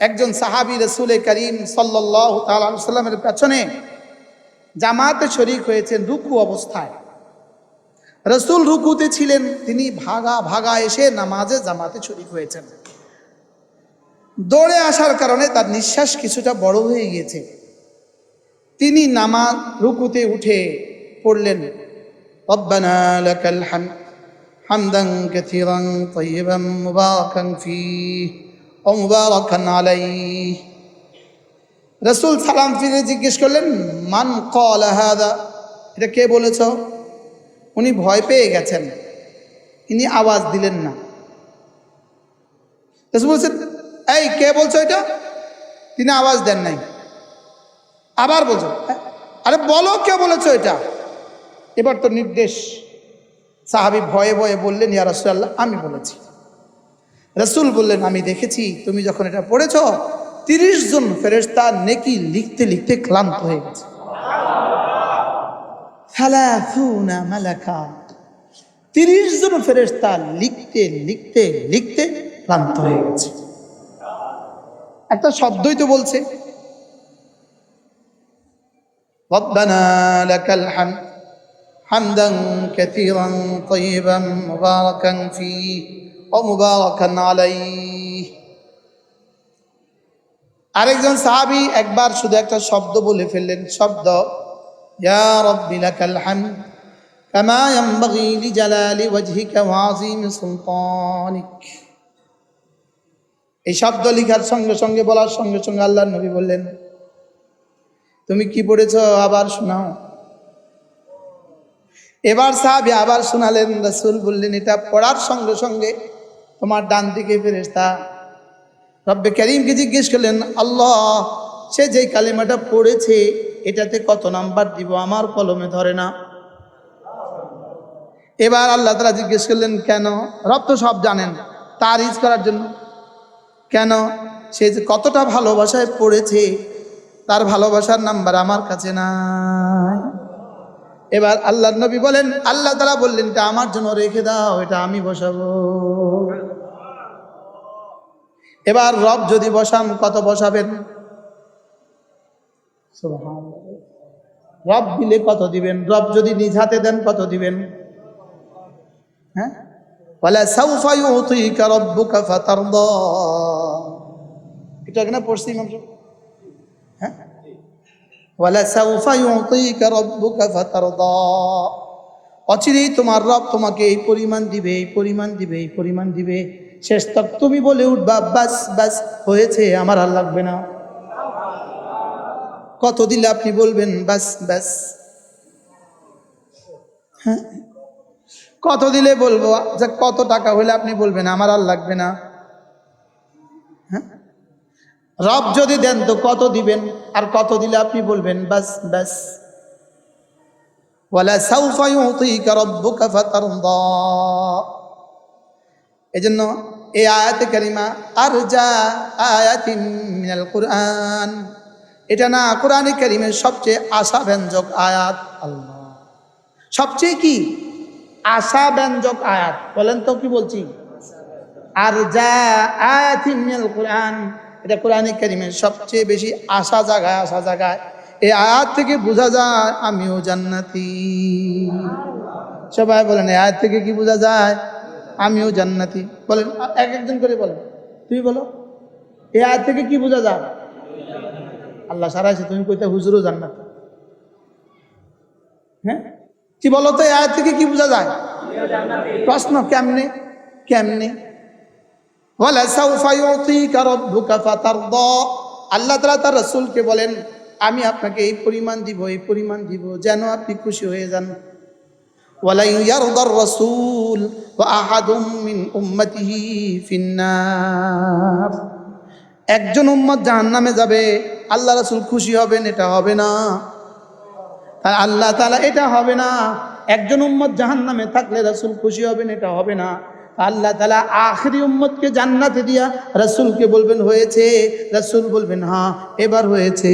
একজন সাহাবি রসুল করিম সাল্লামের পেছনে জামাতে শরিক হয়েছেন রুকু অবস্থায়। রসুল রুকুতে ছিলেন, তিনি ভাগা ভাগা এসে নামাজে জামাতে শরিক হয়েছেন। দৌড়ে আসার কারণে তার নিঃশ্বাস কিছুটা বড় হয়ে গিয়েছে। তিনি নামাজ রুকুতে উঠে পড়লেন, রব্বানা লাকাল হামদান কাসীরান ও মুবারকান আলাইহি। রসুল সালাম ফিরে জিজ্ঞেস করলেন, মান ক্বালা হাদা এটা কে বলেছ? উনি ভয় পেয়ে গেছেন। ইনি আওয়াজ দিলেন না। রাসূল বলছেন, এই, কে বলছো এটা? তিনি আওয়াজ দেন নাই। আবার বলছো, আরে বলো কে বলেছ এটা? এবার তো নির্দেশ। সাহাবি ভয়ে ভয়ে বললেন, ইয়া রাসূলুল্লাহ, আমি বলেছি। রসুল বললেন আমি দেখেছি তুমি যখন এটা পড়েছ তিরিশ জন ফেরেস্তা নেকি লিখতে লিখতে ক্লান্ত হয়ে গেছে সালাসুনা মালাকা তিরিশ জন ফেরেস্তা লিখতে লিখতে লিখতে ক্লান্ত হয়ে গেছে একটা শব্দই তো বলছে ربنا لك الحمد حمدا كثيرا طيبا مباركا فيه আরেকজন সাহাবি একবার শুধু একটা শব্দ বলে ফেললেন, শব্দ এই শব্দ লিখার সঙ্গে সঙ্গে বলার সঙ্গে সঙ্গে আল্লাহ নবী বললেন, তুমি কি পড়েছ? আবার শোনাও। এবার সাহাবি আবার শোনালেন, রাসুল বললেন, এটা পড়ার সঙ্গে সঙ্গে তোমার ডান দিকে ফেরেস্তা রব্বে করিমকে জিজ্ঞেস করলেন, আল্লাহ, সে যেই কালিমাটা পড়েছে, এটাতে কত নাম্বার দিব? আমার কলমে ধরে না। এবার আল্লাহ তারা জিজ্ঞেস করলেন, কেন? রব তো সব জানেন, তার ইজ করার জন্য। কেন? সে যে কতটা ভালোবাসায় পড়েছে, তার ভালোবাসার নাম্বার আমার কাছে নাই। এবার আল্লাহ নবী বলেন, আল্লাহ তারা বললেন, এটা আমার জন্য রেখে দাও, এটা আমি বসাবো। এবার রব যদি বসান কত বসাবেন। রব দিলে কত দিবেন? রব যদি নিজ হাতে দেন কত দিবেন? হ্যাঁ? এটা কেন পড়ছি ইমাম সাহেব? হ্যাঁ? অচিরেই তোমার রব তোমাকে এই পরিমাণ দিবে এই পরিমাণ দিবে এই পরিমাণ দিবে। শেষ তক তুমি বলে উঠবা, বাস বাস, হয়েছে, আমার আর লাগবে না। কত দিলে আপনি বলবেন, বাস বাস হ্যাঁ? কত দিলে বলব? যে কত টাকা হলে আপনি বলবেন, আমার আর লাগবে না। হ্যাঁ? রব যদি দেন তো কত দিবেন? আর কত দিলে আপনি বলবেন, বাস বাস ওয়ালা সাউফা ইউতিকা রাব্বুকা ফাতারদা। এজন্য এই আয়াতে কারিমা আর যা মিনাল কুরআন। এটা না কোরআনে কারিমের সবচেয়ে আশা আশাব্যঞ্জক আয়াত? আল্লাহ। সবচেয়ে কি? আশা আশাব্যঞ্জক আয়াত। বলেন তো কি বলছি? আর যা আয়াতিন মিনাল কুরআন। এটা কোরআনে কারিমের সবচেয়ে বেশি আশা জাগায় আশা জাগায়। এই আয়াত থেকে বোঝা যায়, আমিও জান্নাতি। সবাই বলেন আয়াত থেকে কি বোঝা যায়? আমিও জান্নাতি। বলেন। এক একজন করে বলেন। তুমি বলো এ আয়াত থেকে কি বোঝা যায়? আল্লাহ সারাইছে তুমি কইতে হুজুরও জান্নাত। হ্যাঁ? কি বলো তো, এই আয়াত থেকে কি বোঝা যায়? প্রশ্ন কেমনে? কেমনে? আল্লাহ তাআলা তার রাসূলকে বলেন, আমি আপনাকে এই পরিমাণ দিব, এই পরিমাণ দিব, যেন আপনি খুশি হয়ে যান। ওয়ালা ইয়ারদার রাসূল ওয়া আহাদুম মিন উম্মতিহি ফিন্নার। একজন উম্মত জাহান্নামে যাবে, আল্লাহ রাসূল খুশি হবেন, এটা হবে না। আর আল্লাহ তালা এটা হবে না। একজন উম্মত জাহান্নামে থাকলে রাসূল খুশি হবেন, এটা হবে না। আল্লাহ তালা আখরি উম্মতকে জান্নাতে দিয়া রাসূলকে বলবেন, হয়েছে। রাসূল বলবেন হ্যাঁ এবার হয়েছে।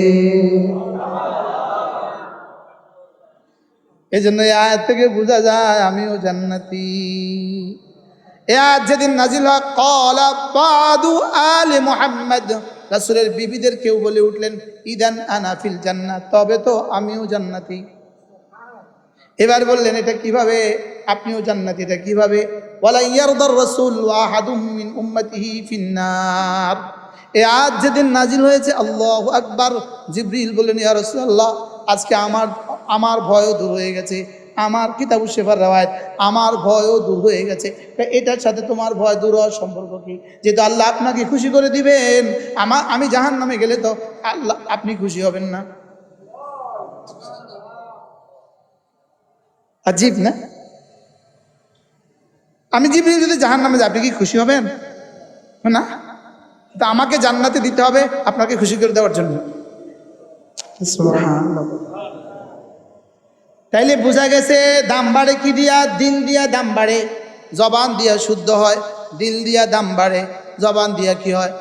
এই জন্য এই আয়াত থেকে বোঝা যায়, আমিও জান্নাতি। এ আজ যেদিন নাজিল হয়, কলা বাদু আলে মোহাম্মদ। রাসূলের বিবিদের কেউ বলে উঠলেন, ইদান আনাফিল জান্নাত। তবে তো আমিও জান্নাতি। এবার বললেন, এটা কীভাবে? আপনিও জান্নাতি, এটা কীভাবে? এ আজ যেদিন নাজিল হয়েছে, আল্লাহু আকবার। জিবরিল বললেন, ইয়া রাসূলুল্লাহ, আজকে আমার আমার ভয়ও দূর হয়ে গেছে। আমার কিতাবু শেফার রাওয়ায়াত আমার ভয়ও দূর হয়ে গেছে। এটার সাথে তোমার ভয় দূর হওয়ার সম্পর্ক কি? যেহেতু আল্লাহ আপনাকে খুশি করে দিবেন আমার আমি জাহান নামে গেলে তো আল্লাহ আপনি খুশি হবেন না। আজীব না? আমি জিবরিল যদি জাহান নামে যাই, আপনি কি খুশি হবেন? না? তা আমাকে জান্নাতে দিতে হবে আপনাকে খুশি করে দেওয়ার জন্য। তাইলে বোঝা গেছে দাম বাড়ে কি দিয়া? দিন দিয়া দাম বাড়ে, জবান দিয়া শুদ্ধ হয়, দিল দিয়া দাম বাড়ে, জবান দিয়া কি হয়?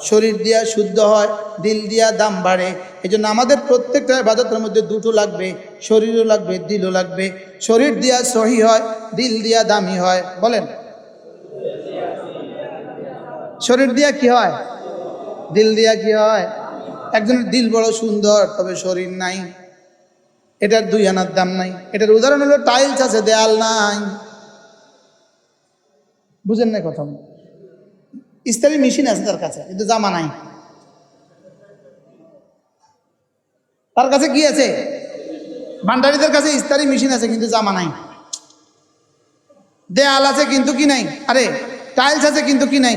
শরীর দিয়া শুদ্ধ হয়, দিল দিয়া দাম বাড়ে। এই জন্য আমাদের প্রত্যেকটা ইবাদতের মধ্যে দুটো লাগবে, শরীরও লাগবে, দিলও লাগবে। শরীর দিয়া সহি হয়, দিল দিয়া দামি হয়। বলেন। শরীর দিয়া কি হয়? দিল দিয়া কি হয়? একজনের দিল বড় সুন্দর, তবে শরীর নাই। এটার দুই আনার দাম নাই। এটার উদাহরণ হলো টাইলস আছে, দেয়াল নাই। বুঝেন না কথা? ইস্তারি মেশিন আছে তার কাছে, কিন্তু জামা নাই। তার কাছে কি আছে? ভান্ডারিদের কাছে ইস্তারি মেশিন আছে, কিন্তু জামা নাই। দেয়াল আছে, কিন্তু কি নাই? আরে টাইলস আছে, কিন্তু কি নাই?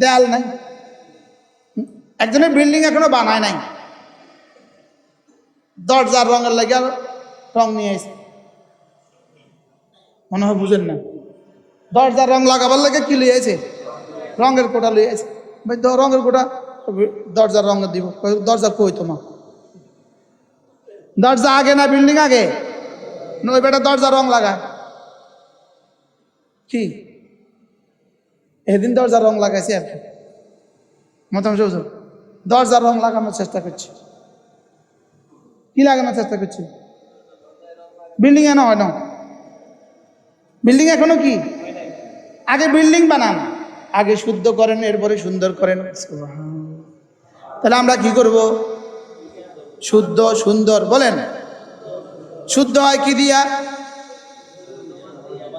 দেয়াল নাই? একজনের বিল্ডিং এখনও বানায় নাই। দরজার রঙের লাগে রং নিয়ে এসে মনে হয় বুঝেন না। দরজার রং লাগাবার লাগে কি লিয়ে আছে রঙের কোটা লিয়ে আছে ভাই রঙের কোটা দরজার রঙ দিব। দরজা কই তোমার? দরজা আগে না বিল্ডিং আগে? নই বেটা দরজা রং লাগায়। কি? এদিন দরজার রং লাগাইছে আর কি। বুঝুন দরজার রং লাগানোর চেষ্টা করছি। কি লাগানোর চেষ্টা করছি? বিল্ডিং এনে হয় না বিল্ডিং এখনও কি? আগে বিল্ডিং বানান। আগে শুদ্ধ করেন এরপরে সুন্দর করেন। তাহলে আমরা কি করব? শুদ্ধ সুন্দর বলেন। শুদ্ধ হয় কি দিয়া?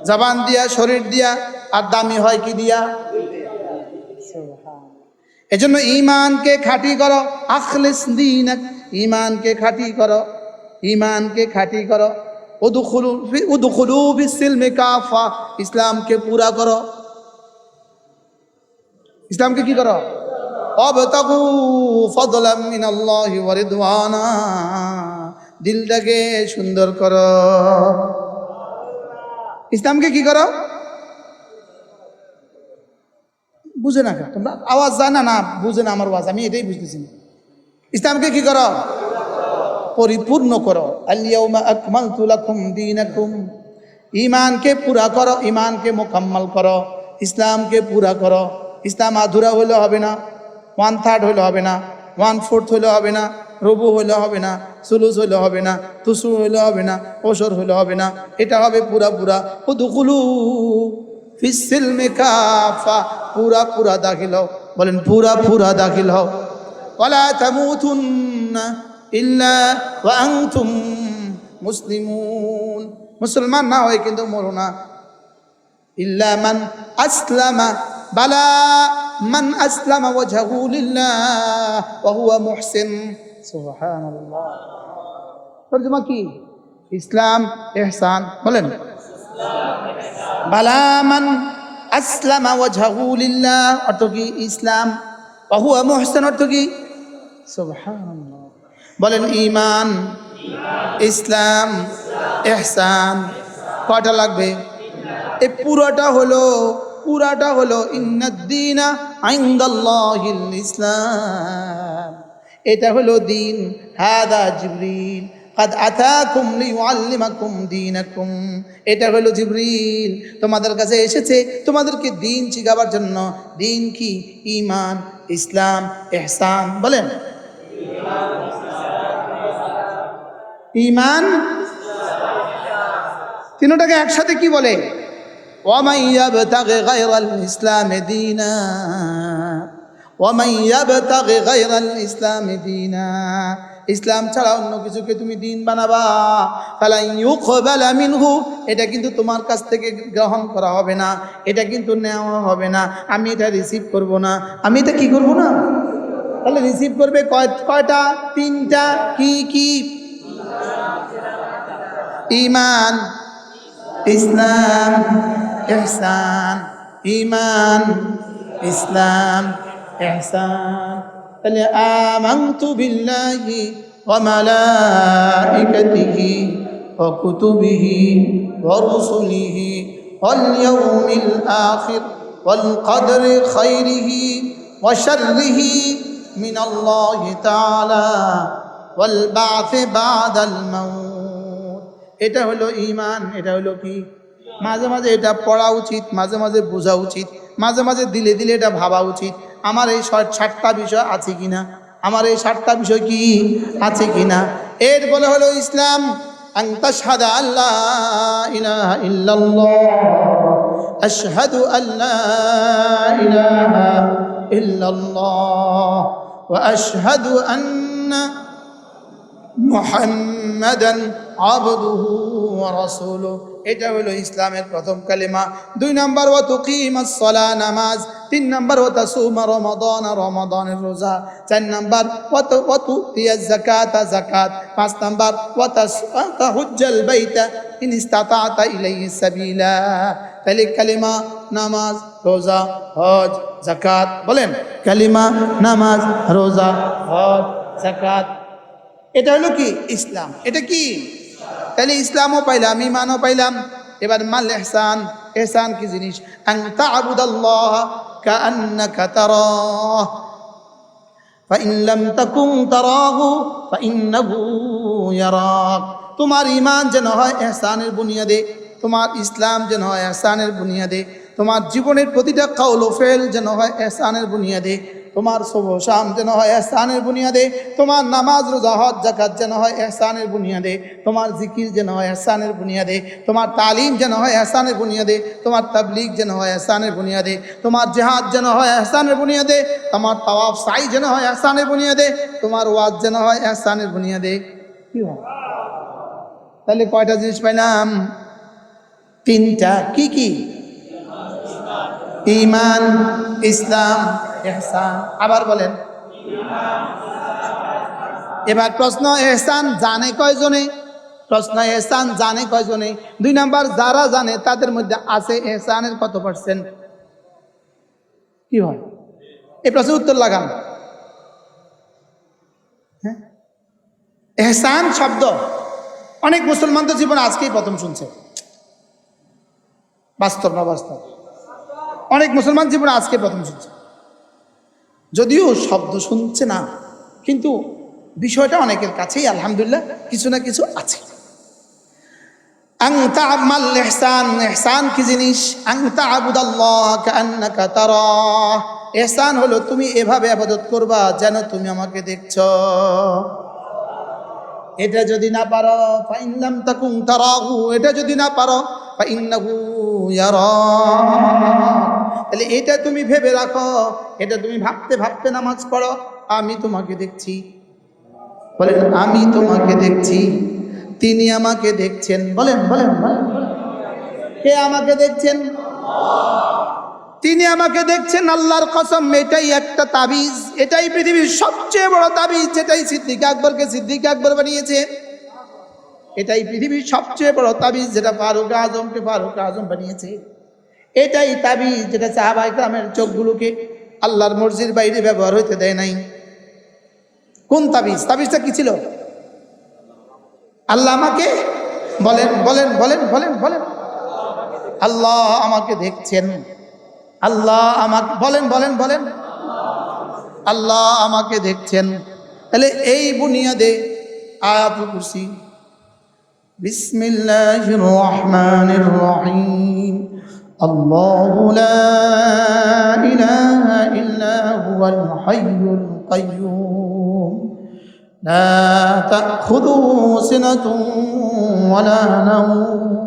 জবান দিয়া শরীর দিয়া। আর দামি হয় কি দিয়া? এজন্য ইমানকে খাঁটি করো। আখলিস দিন ইমানকে খাঁটি করো, ইমানকে খাঁটি করো। কাফা, ইসলামকে পুরা করো। ইসলামকে কি করো? অবতাগু ফদলাম মিনাল্লাহি ওয়া রিদওয়ানা। দিলটাকে সুন্দর করো। ইসলামকে কি করো? বুঝে না? তোমরা আওয়াজ জানা না, বুঝে না আমার আওয়াজ, আমি এটাই বুঝতেছি না। ইসলামকে কি করো? পরিপূর্ণ করো। ঈমানকে পুরা করো ইমানকে মোকাম্মল করো। ইসলামকে পুরা করো। ইসলাম আধুরা হলে হবে না ওয়ান থার্ড হলে হবে না ওয়ান ফোর্থ হলে হবে না, রবু হলে হবে না, সুলুস হলে হবে না, তুসু হলে হবে না, ওসর হলে হবে না। এটা হবে পুরা পুরা। ও দুকুলু ফিসিল কাফা। পুরা পুরা দাখিল হও। বলেন পুরা পুরা দাখিল হও। ওয়ালা তামুতুন্না ইল্লা ওয়া আনতুম মুসলিমুন মুসলমান না হয় কিন্তু মরো না। ইল্লা মান আসলামা বালা মান আসলামা ওয়াজহু লিল্লাহ ওয়া হুয়া মুহসিন সুবহানাল্লাহ তরজমা কি ইসলাম ইহসান বলেন বালা মান আসলামা ওয়াজহু লিল্লাহ অর্থ কি? ইসলাম ওয়া হুয়া মুহসিন অর্থ কি? বলেন ইমান ইসলাম এহসান কয়টা লাগবে? এই পুরোটা হলো, পুরাটা হলো ইসলাম। এটা হলো দিন। হাদা জিবরিল قد আতাকুম লিউআল্লিমাকুম দীনাকুম। এটা হলো জিবরিল, তোমাদের কাছে এসেছে, তোমাদেরকে দিন শিখাবার জন্য। দিন কি? ঈমান, ইসলাম, ইহসান, বলেন। ঈমান তিনটাকে একসাথে কি বলে ومن يبتغ غير الإسلام دينا ومن يبتغ غير الإسلام دينا ইসলাম ছাড়া অন্য কিছুকে তুমি দিন বানাবা ফালা ইউকবালা মিনহু এটা কিন্তু তোমার কাছ থেকে গ্রহণ করা হবে না এটা কিন্তু নেওয়া হবে না আমি এটা রিসিভ করব না আমি এটা কি করব না তাহলে রিসিভ করবে কয় কয়টা? তিনটা? কি কি? ইমান। ইসলাম। ইহসান। ইমান। ইসলাম। ইহসান। তাহলে আমানতু বিল্লাহি ওয়া মালাইকাতিহি ওয়া কুতুবিহি ওয়া রুসুলিহি ওয়াল ইয়াউমিল আখির ওয়াল খাইরিহি ওয়া শাররিহি من الله تعالى والبعث بعد الموت এটা হলো ঈমান এটা হলো কি মাঝে মাঝে এটা পড়া উচিত মাঝে মাঝে বোঝা উচিত মাঝে মাঝে দিলে দিলে এটা ভাবা উচিত আমার এই ষাট- ষাটটা বিষয় আছে কিনা আমার এই ষাটটা বিষয় কি আছে কিনা এর বলে হলো ইসলাম আন তাশহাদা আল্লা ইলাহা ইল্লাল্লাহ আশহাদু আল্লা ইলাহা ইল্লাল্লাহ ওয়া আশহাদু আন্না মুহাম্মাদান আবদুহু ওয়া এটা হলো ইসলামের প্রথম কালিমা। দুই নাম্বার, ওয়া তুকিমাস সালাহ নামাজ। তিন নাম্বার, ওয়া তাসুমা রমাদান রমাদানের রোজা। চার নাম্বার, ওয়া তুতিয়াজ যাকাত যাকাত। পাঁচ নাম্বার, ওয়া তাহুজ্জাল বাইতা ইন ইসতাতাতা ইলাইহি সাবিলা তাহলে কালিমা নামাজ রোজা হজ যাকাত বলেন কালিমা নামাজ রোজা হজ যাকাত এটা হলো কি ইসলাম এটা কি তাহলে ইসলামও পাইলাম ইমানও পাইলাম এবার মাল এহসান এহসান কি জিনিস আন তা'বুদাল্লাহ কাআন্নাকা তারাহ فإن لم تكن تراه فإنه يراك তোমার ইমান যেন হয় এহসানের বুনিয়াদে তোমার ইসলাম যেন হয় এহসানের বুনিয়াদে তোমার জীবনের প্রতিটা কাউল ফেল যেন হয় এহসানের বুনিয়াদে তোমার শুভ শাম যেন হয় এহসানের বুনিয়াদে তোমার নামাজ রোজা হজ জাকাত যেন হয় এহসানের বুনিয়াদে তোমার জিকির যেন হয় এহসানের বুনিয়াদে তোমার তালিম যেন হয় এহসানের বুনিয়াদে তোমার তাবলিগ যেন হয় এহসানের বুনিয়াদে তোমার জেহাদ যেন হয় এহসানের বুনিয়াদে তোমার তাওয়াফ সাই যেন হয় এহসানের বুনিয়াদে তোমার ওয়াজ যেন হয় এহসানের বুনিয়াদে কি হয় তাহলে কয়টা জিনিস পাইলাম তিনটা কি কি? ইমান, ইসলাম এহসান আবার বলেন। এবার প্রশ্ন এহসান জানে কয়জনে? প্রশ্ন এহসান জানে কয়জনে? দুই নাম্বার, যারা জানে, তাদের মধ্যে আছে এহসানের কত পার্সেন্ট কি হয়? এই প্রশ্নের উত্তর লাগান। হ্যাঁ? এহসান শব্দ। অনেক মুসলমান তো জীবন আজকেই প্রথম শুনছে। বাস্তব না বাস্তব অনেক মুসলমান জীবন আজকে প্রথম শুনছে। যদিও শব্দ শুনছে না, কিন্তু বিষয়টা অনেকের কাছেই আলহামদুলিল্লাহ কিছু না কিছু আছে। এহসান কি জিনিস? এহসান হলো তুমি এভাবে আবাদত করবা যেন তুমি আমাকে দেখছ। এটা যদি না পারো, ফাইনলাম তাকুম তারাহু। এটা যদি না পারো তাহলে এটা তুমি ভেবে রাখো, এটা তুমি ভাবতে ভাবতে নামাজ পড়ো, আমি তোমাকে দেখছি। বলেন, আমি তোমাকে দেখছি, তিনি আমাকে দেখছেন। বলেন বলেন বলেন। কে আমাকে দেখছেন? তিনি আমাকে দেখছেন, আল্লাহর কসম, এটাই একটা তাবিজ। এটাই পৃথিবীর সবচেয়ে বড় তাবিজ, যেটাই সিদ্দিক আকবরকে সিদ্দিক আকবর বানিয়েছে। এটাই পৃথিবীর সবচেয়ে বড় তাবিজ, যেটা ফারুক আজমকে ফারুক আজম বানিয়েছে। এটাই তাবিজ, যেটা সাহাবাই গ্রামের চোখগুলোকে আল্লাহর মর্জির বাইরে ব্যবহার হইতে দেয় নাই। কোন তাবিজ? তাবিজটা কি ছিল? আল্লাহ আমাকে বলেন বলেন বলেন বলেন বলেন। আল্লাহ আমাকে দেখছেন। আল্লাহ আমাকে, বলেন বলেন বলেন। আল্লাহ আমাকে দেখছেন। তাহলে এই বুনিয়াদে আয়াত কুসি বিসমিল্লাহির রহমানির রহিম। আল্লাহু লা ইলাহা ইল্লা হুয়াল হাইয়ুল কাইয়্যুম লা তাখুযুহু সিনাতুন ওয়ালা নাওম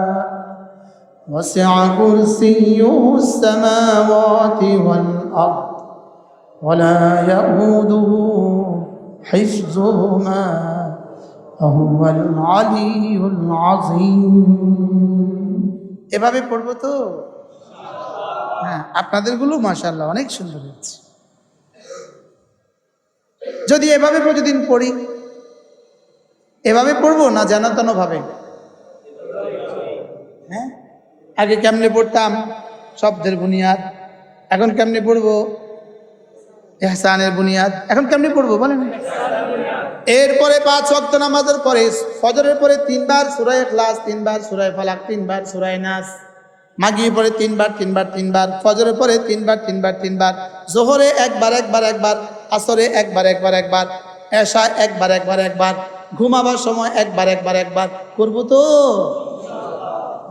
وسع كرسيه السماوات والأرض ولا يؤوده حفظهما وهو العلي العظيم এভাবে পড়বো তো হ্যাঁ আপনাদেরগুলো মাশাল্লাহ অনেক সুন্দর হচ্ছে যদি এভাবে প্রতিদিন পড়ি এভাবে পড়বো না জানাতানো ভাবে হ্যাঁ আগে কেমনে পড়তাম? শব্দের বুনিয়াদ। এখন কেমনে পড়ব? এহসানের বুনিয়াদ। এখন কেমনে পড়ব বলেন? এরপরে পাঁচ ওয়াক্ত নামাজের পরে, ফজরের পরে তিনবার সুরায় ক্লাস তিনবার সুরায় ফালাক, তিনবার সুরায় নাস। মাগিয়ে পরে তিনবার তিনবার তিনবার। ফজরের পরে তিনবার তিনবার তিনবার। জোহরে একবার একবার একবার। আসরে একবার একবার একবার। এশা একবার একবার একবার। ঘুমাবার সময় একবার একবার একবার। করব তো?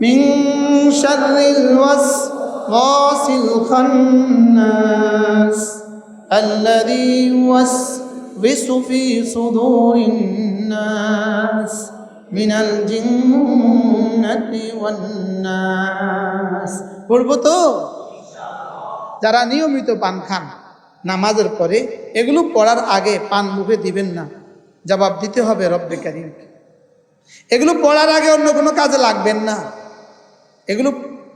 من شر الوسواس الخناس الذي يوسوس في صدور الناس من الجنة والناس পড়বো তো যারা নিয়মিত পান খান নামাজের পরে এগুলো পড়ার আগে পান মুখে দিবেন না জবাব দিতে হবে রব্বে কারিমকে এগুলো পড়ার আগে অন্য কোনো কাজে লাগবেন না এগুলো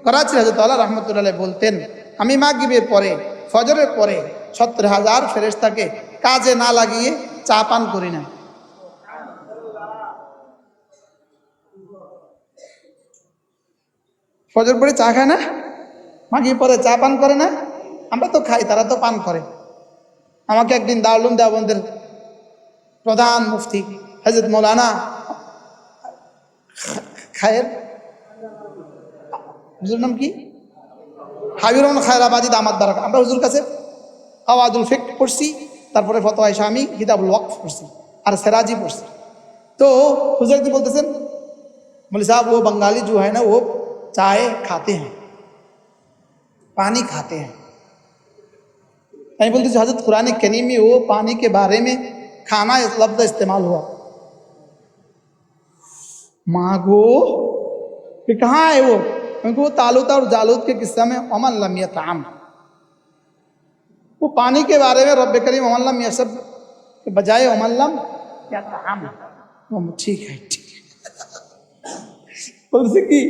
করাচ্ছিল হাজরত আল্লাহ রহমতুল্লাহ বলতেন, আমি মাগিবের পরে, ফজরের পরে সত্তর হাজার ফেরেশতাকে কাজে না লাগিয়ে চা পান করি না। ফজর পরে চা খায় না? মাগিয়ে পরে চা পান করে না? আমরা তো খাই, তারা তো পান করে। আমাকে একদিন দারুল দেওবন্দের প্রধান মুফতি হজরত মৌলানা খায়ের হুজুর নাম কি হাবির রহমান খায়রাবাদি দামাত বারাক আমরা হুজুর কাছে আওয়াজুল ফেক পড়ছি তারপরে ফতোয়া এসে আমি কিতাবুল ওয়াকফ পড়ছি আর সেরাজি পড়ছি তো হুজুর কি বলতেছেন बोले साहब वो बंगाली जो है ना वो चाय खाते हैं पानी खाते हैं मैं बोलते हजरत कुरान करीम में वो पानी के बारे में खाना इस लफ्ज इस्तेमाल हुआ मागो कि कहाँ है वो क्योंकि वो तालुत और जालूत के किस्सा में अमन लमिया ताम वो पानी के बारे में रब करीम अमन लम सब के बजाय अमन लम या ताम वो ठीक है ठीक है বলছে কি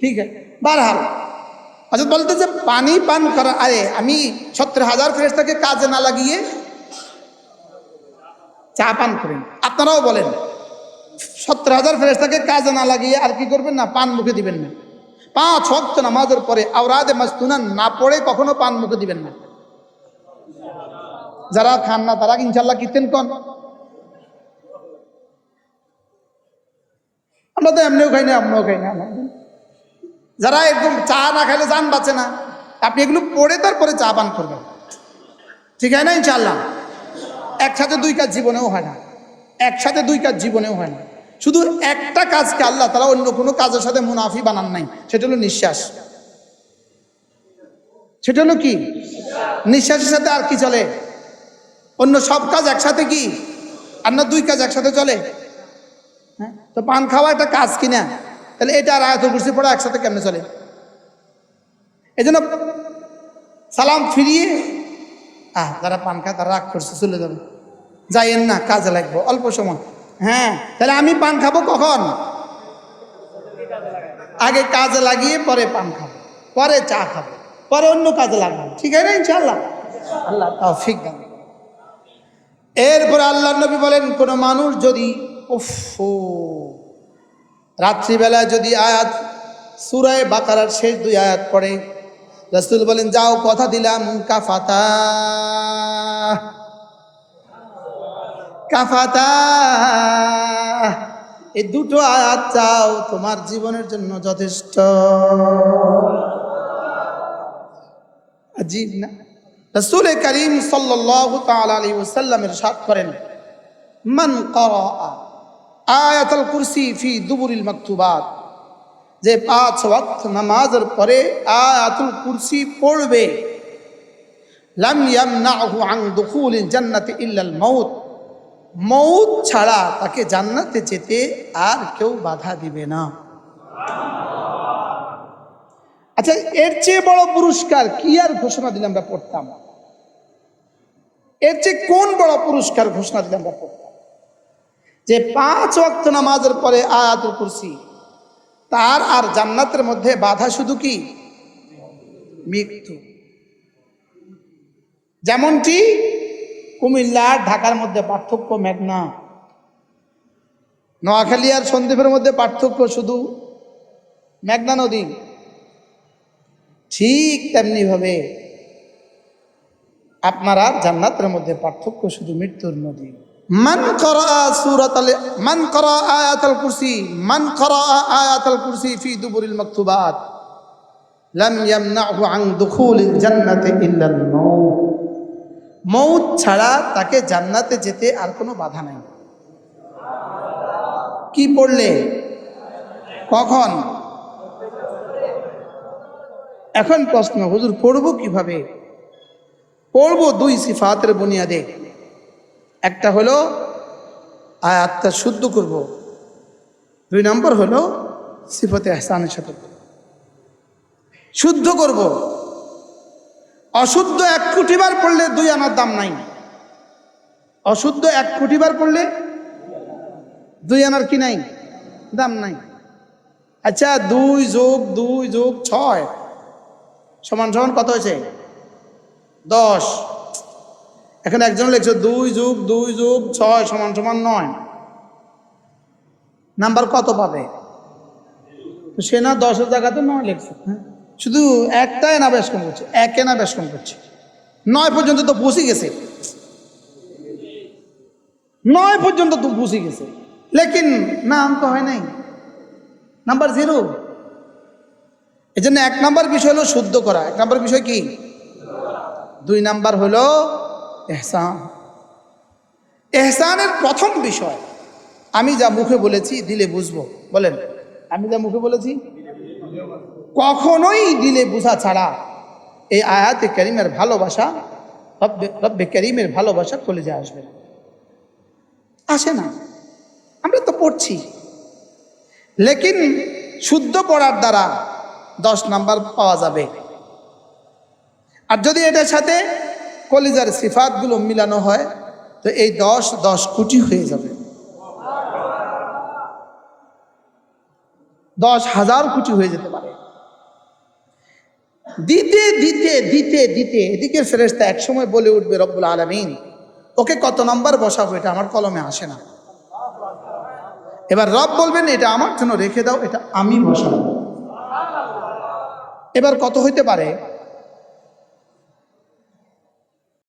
ঠিক আছে বারহাল আচ্ছা বলতে যে পানি পান করা আরে আমি সত্তর হাজার ফেরেস্তাকে কাজে না লাগিয়ে চা পান করেন আপনারাও বলেন সত্তর হাজার ফেরেস্তাকে কাজে না লাগিয়ে আর কি করবেন না পান মুখে দিবেন না পাঁচ হক্ত নামাজের পরে আওরাদে মাস্তুনা না পড়ে কখনো পান মুখে দিবেন না। যারা খান না, তারা ইনশাল্লাহ কিতেন কন? আমরা তো এমনিও খাই না এমনিও খাই না। যারা একদম চা না খাইলে যান বাঁচে না। আপনি এগুলো পড়ে তারপরে চা পান করবেন। ঠিক আছে না ইনশাল্লাহ একসাথে দুই কাজ জীবনেও হয় না। একসাথে দুই কাজ জীবনেও হয় না। শুধু একটা কাজকে আল্লাহ তারা অন্য কোনো কাজের সাথে মুনাফি বানান নাই, সেটা হলো নিঃশ্বাস। সেটা হলো কি? নিঃশ্বাসের সাথে আর কি চলে? অন্য সব কাজ একসাথে কি? আর না দুই কাজ একসাথে চলে? হ্যাঁ? তো পান খাওয়া একটা কাজ কিনা তাহলে এটা আর আয়াতুল কুরসি পড়া একসাথে কেমনে চলে? এই জন্য সালাম ফিরিয়ে, আহ, যারা পান খায় তারা রাগ করছে, চলে যাবে। যাইয়েন না, কাজে লাগবো, অল্প সময়। হ্যাঁ তাহলে আমি পান খাব কখন? আগে কাজে লাগিয়ে পরে পান খাব পরে চা খাব পরে অন্য কাজে লাগবো। ঠিক আছে ইনশাল্লাহ আল্লাহ তাও ঠিক এরপরে আল্লাহ নবী বলেন কোনো মানুষ যদি উফ ও, রাত্রিবেলায় যদি আয়াত সুরায় বাকারার শেষ দুই আয়াত পড়ে রসুল বলেন যাও কথা দিলাম কাফাতা। কাফাতা। এই দুটো আয়াত চাও তোমার জীবনের জন্য যথেষ্ট। আজীব না? রসুল করিম সাল্লাল্লাহু তাআলা আলাইহি ওয়াসাল্লামের সাথ করেন, মান আয়াতুল কুরসি ফি দুবুরিল মাকতুবাত যে পাঁচ ওয়াক্ত নামাজের পরে আয়াতুল কুরসি পড়বে। লাম ইয়ামনাহু আন দুখুলিল জান্নাতি ইল্লাল মাউত মৌত ছাড়া তাকে জান্নাতে যেতে আর কেউ বাধা দিবে না। আচ্ছা এর চেয়ে বড় পুরস্কার কি আর ঘোষণা দিলে আমরা পড়তাম? এর চেয়ে কোন বড় পুরস্কার ঘোষণা দিলে আমরা পড়তাম? যে পাঁচ ওয়াক্ত নামাজের পরে আয়াতুল কুরসি, তার আর জান্নাতের মধ্যে বাধা শুধু কি? মৃত্যু। যেমনটি কুমিল্লা ঢাকার মধ্যে পার্থক্য মেঘনা। নোয়াখালী আর সন্দ্বীপের মধ্যে পার্থক্য শুধু মেঘনা নদী। ঠিক তেমনি ভাবে আপনার আর জান্নাতের মধ্যে পার্থক্য শুধু মৃত্যুর নদী। মান করা সূরাত মান করা আয়াতুল কুরসি, মান করা আয়াতুল কুরসি ফি দুবুরিল মাকতুবাত। লাম ইয়ামনাহু আন দুখুলিল জান্নাতি ইল্লা আল মাউত। মৌত ছাড়া তাকে জান্নাতে যেতে আর কোনো বাধা নাই। কি পড়লে? কখন? এখন প্রশ্ন, হুজুর, পড়ব কীভাবে? পড়ব দুই সিফাতের বুনিয়াদে। একটা হলো, আয়াতটা শুদ্ধ করব। দুই নম্বর হলো, সিফতে আহসানের সাথে। শুদ্ধ করব। অশুদ্ধ এক কোটিবার পড়লে দুই আনার দাম নাই। অশুদ্ধ এক কোটিবার পড়লে দুই আনার কি নাই? দাম নাই। আচ্ছা দুই যোগ দুই যোগ ছয় সমান সমান কত হয়েছে? দশ। এখানে একজন লিখছে দুই যুগ দুই যুগ ছয় সমান সমান নয়। নাম্বার কত পাবে? সে না দশের জায়গাতে নয় লিখছে হ্যাঁ? শুধু একটাই না বেশ কম করছে, একে না কম করছে। নয় পর্যন্ত তো পৌঁছে গেছে। নয় পর্যন্ত তো পৌঁছে গেছে। লেকিন নাম তো হয় নাই। Number zero. এই জন্য এক নাম্বার বিষয় হলো শুদ্ধ করা। এক নাম্বার বিষয় কি? দুই নাম্বার হলো এহসান। এহসানের প্রথম বিষয়, আমি যা মুখে বলেছি দিলে বুঝব। বলেন, আমি যা মুখে বলেছি? কখনোই দিলে বোঝা ছাড়া। এই আয়াতে করিমের ভালোবাসা, রব্বে রব্বে করিমের ভালোবাসা কলেজে আসবে। আসে না। আমরা তো পড়ছি। লেকিন শুদ্ধ পড়ার দ্বারা দশ নাম্বার পাওয়া যাবে। আর যদি এটার সাথে কলিজার সিফাতগুলো মিলানো হয়, তো এই দশ দশ কোটি হয়ে যাবে। দশ হাজার কোটি হয়ে যেতে পারে। দিতে দিতে দিতে দিতে। এদিকে ফেরেস্তা একসময় বলে উঠবে, রব্বুল আলমিন, ওকে কত নম্বর বসাবো? এটা আমার কলমে আসে না। এবার রব বলবেন, এটা আমার জন্য রেখে দাও, এটা আমি বসাবো। এবার কত হইতে পারে?